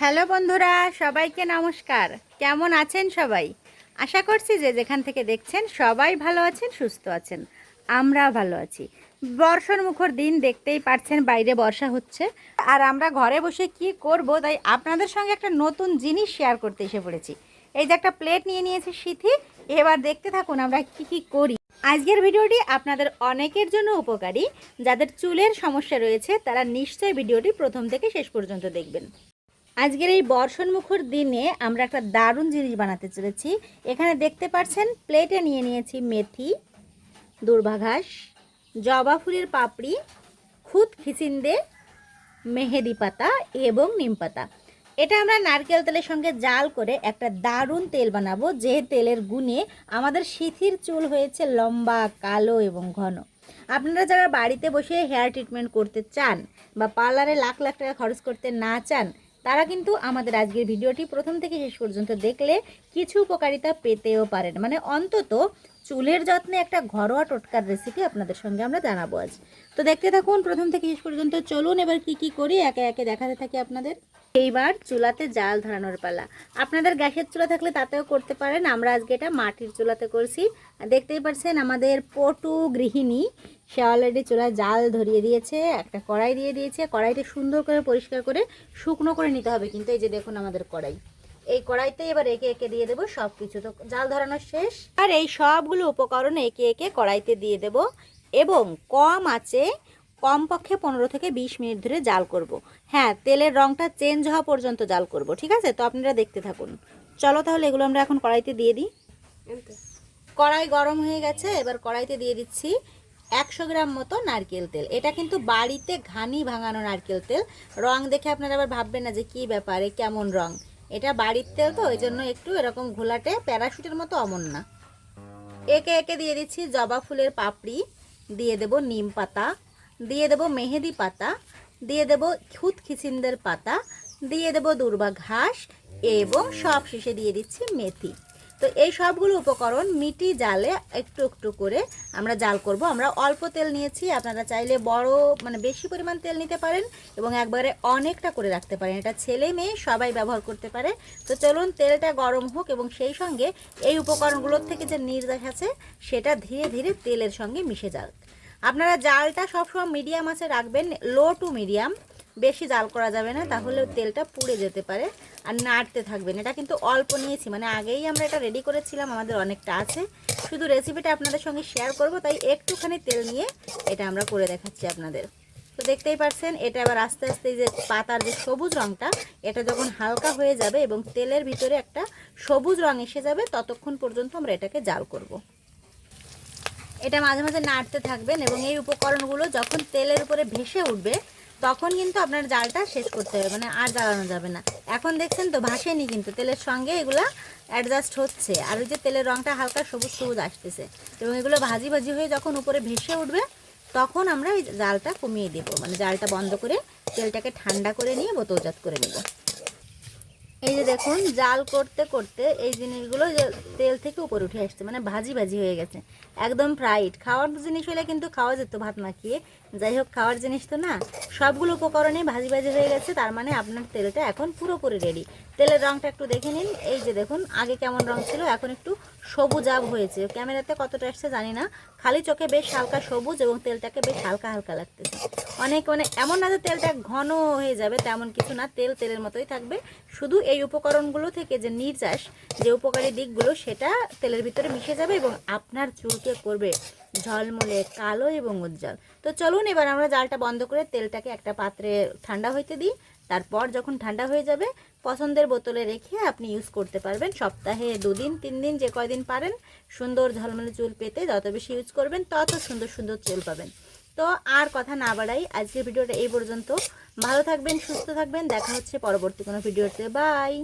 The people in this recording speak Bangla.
হ্যালো বন্ধুরা, সবাইকে নমস্কার। কেমন আছেন সবাই? আশা করছি যে যেখান থেকে দেখছেন সবাই ভালো আছেন, সুস্থ আছেন। আমরা ভালো আছি। বর্ষার মুখর দিন দেখতেই পারছেন, বাইরে বর্ষা হচ্ছে। আর আমরা ঘরে বসে কি করব, তাই আপনাদের সঙ্গে একটা নতুন জিনিস শেয়ার করতে এসে পড়েছি। এই যে একটা প্লেট নিয়ে নিয়েছি সিথি, এবার দেখতে থাকুন আমরা কি কি করি। আজকের ভিডিওটি আপনাদের অনেকের জন্য উপকারী। যাদের চুলের সমস্যা রয়েছে, তারা নিশ্চয়ই ভিডিওটি প্রথম থেকে শেষ পর্যন্ত দেখবেন। আজকের এই বর্ষণমুখর দিনে আমরা একটা দারুণ জিনিস বানাতে চলেছি। এখানে দেখতে পাচ্ছেন, প্লেটে নিয়ে নিয়েছি মেথি দুর্বাঘাস জবা ফুলের পাপড়ি, খুদ খিচিন্দে মেহেদি পাতা এবং নিম পাতা। এটা আমরা নারকেল তেলের সঙ্গে জাল করে একটা দারুণ তেল বানাবো, যে তেলের গুণে আমাদের শিথির চুল হয়েছে লম্বা, কালো এবং ঘন। আপনারা যারা বাড়িতে বসে হেয়ার ট্রিটমেন্ট করতে চান বা পার্লারে লাখ লাখ টাকা খরচ করতে না চান তারা কিন্তু আমাদের আজকের ভিডিওটি প্রথম থেকে শেষ পর্যন্ত দেখলে কিছু উপকারিতা পেতেও পারেন। মানে অন্তত চুলের যত্নে একটা ঘরোয়া টোটকার রেসিপি আপনাদের সঙ্গে আমরা জানাব আজ। তো দেখতে থাকুন, প্রথম থেকে শেষ পর্যন্ত চলুন, এবার কি কি করি, একে একে দেখাতে থাকি আপনাদের। এইবার চুলাতে জাল ধরানোর পালা। আপনাদের গ্যাসের চুলা থাকলে তাতেও করতে পারেন, আমরা আজকে এটা মাটির চুলাতে করছি। দেখতেই পারছেন আমাদের পটু গৃহিণী সে অলরেডি চুলায় জাল ধরিয়ে দিয়েছে একটা কড়াই দিয়ে দিয়েছে। কড়াইটা সুন্দর করে পরিষ্কার করে শুকনো করে নিতে হবে কিন্তু এই যে দেখুন আমাদের কড়াই। এই কড়াইতে এবার একে একে দিয়ে দেবো সব কিছু তো জাল ধরানো শেষ। আর এই সবগুলো উপকরণ একে একে কড়াইতে দিয়ে দেব এবং কম আছে কমপক্ষে পনেরো থেকে বিশ মিনিট ধরে জাল করব। হ্যাঁ তেলের রঙটা চেঞ্জ হওয়া পর্যন্ত জাল করব ঠিক আছে? তো আপনারা দেখতে থাকুন। চলো তাহলে এগুলো আমরা এখন কড়াইতে দিয়ে দিই। কড়াই গরম হয়ে গেছে এবার কড়াইতে দিয়ে দিচ্ছি একশো গ্রাম মতো নারকেল তেল। এটা কিন্তু বাড়িতে ঘানি ভাঙানো নারকেল তেল। রং দেখে আপনারা আবার ভাববেন না যে কি ব্যাপারে কেমন রং? এটা বাড়ির তেল তো ওই জন্য একটু এরকম ঘোলাটে প্যারাশুটের মতো অমন না। একে একে দিয়ে দিচ্ছি জবা ফুলের পাপড়ি, দিয়ে দেব নিম পাতা, দিয়ে দেব মেহেদি পাতা, দিয়ে দেব খুদ খিচিন্দের পাতা, দিয়ে দেব দুর্বা ঘাস, এবং সব শেষে দিয়ে দিচ্ছি মেথি। তো এই সবগুলো উপকরণ মিটি জালে একটু একটু করে আমরা জাল করব। আমরা অল্প তেল নিয়েছি, আপনারা চাইলে বড় মানে বেশি পরিমাণ তেল নিতে পারেন এবং একবারে অনেকটা করে রাখতে পারেন। এটা ছেলে মেয়ে সবাই ব্যবহার করতে পারে। তো চলুন তেলটা গরম হোক এবং সেই সঙ্গে এই উপকরণগুলোর থেকে যে নির্দেশ আছে, সেটা ধীরে ধীরে তেলের সঙ্গে মিশে যাক। আপনারা জালটা সবসময় মিডিয়াম আছে রাখবেন লো টু মিডিয়াম বেশি জাল করা যাবে না তাহলে তেলটা পুড়ে যেতে পারে আর নাড়তে থাকবেন এটা কিন্তু অল্প নিয়েছি মানে আগেই আমরা এটা রেডি করেছিলাম, আমাদের অনেকটা আছে। শুধু রেসিপিটা আপনাদের সঙ্গে শেয়ার করব, তাই একটুখানি তেল নিয়ে এটা আমরা করে দেখাচ্ছি আপনাদের। তো দেখতেই পাচ্ছেন এটা আবার আস্তে আস্তে যে পাতার যে সবুজ রঙটা এটা যখন হালকা হয়ে যাবে এবং তেলের ভিতরে একটা সবুজ রং এসে যাবে, ততক্ষণ পর্যন্ত আমরা এটাকে জাল করব। এটা মাঝে মাঝে নাড়তে থাকবেন এবং এই উপকরণগুলো যখন তেলের উপরে ভেসে উঠবে তখন কিন্তু আপনার জালটা শেষ করতে হবে মানে আর জ্বালানো যাবে না। এখন দেখছেন তো ভাসেনি কিন্তু, তেলের সঙ্গে এগুলো অ্যাডজাস্ট হচ্ছে। আর ওই যে তেলের রঙটা হালকা সবুজ সবুজ আসতেছে, এবং এগুলো ভাজি ভাজি হয়ে যখন উপরে ভেসে উঠবে, তখন আমরা ওই জালটা কমিয়ে দেবো। মানে জালটা বন্ধ করে তেলটাকে ঠান্ডা করে নিয়ে বোতলজাত করে নেব। এই যে দেখুন, জাল করতে করতে এই জিনিসগুলো তেল থেকে উপরে উঠে আসছে মানে ভাজি ভাজি হয়ে গেছে। একদম ফ্রাইড খাওয়ার জিনিস হলে কিন্তু খাওয়া যেত, ভাত মাখিয়ে যাই হোক, খাওয়ার জিনিস তো না। সবগুলো উপকরণে ভাজি ভাজি হয়ে গেছে, তার মানে আপনার তেলটা এখন পুরোপুরি রেডি তেলের রঙটা একটু দেখে নিন। এই যে দেখুন, আগে কেমন রং ছিল, এখন একটু সবুজ আব হয়েছে। ক্যামেরাতে কতটা আসছে জানি না। খালি চোখে বেশ হালকা সবুজ এবং তেলটাকে বেশ হালকা হালকা লাগতেছে। অনেক মানে এমন না যে তেলটা ঘন হয়ে যাবে তেমন কিছু না, তেল তেলের মতোই থাকবে। শুধু এই উপকরণগুলো থেকে যে নির্যাস, যে উপকারী দিকগুলো, সেটা তেলের ভিতরে মিশে যাবে এবং আপনার চুলকে করবে ঝলমলে কালো এবং উজ্জ্বল। তো চলুন এবার আমরা জালটা বন্ধ করে তেলটাকে একটা পাত্রে ঠান্ডা হইতে দিই। তারপর যখন ঠান্ডা হয়ে যাবে, পছন্দের বোতলে রেখে আপনি ইউজ করতে পারবেন। সপ্তাহে দুদিন তিন দিন যে কয়দিন পারেন, সুন্দর ঝলমলে চুল পেতে যত বেশি ইউজ করবেন, তত সুন্দর সুন্দর চুল পাবেন। তো আর কথা না বাড়াই, আজকের ভিডিওটা এই পর্যন্ত। ভালো থাকবেন, সুস্থ থাকবেন, দেখা হচ্ছে পরবর্তী কোনো ভিডিওতে। বাই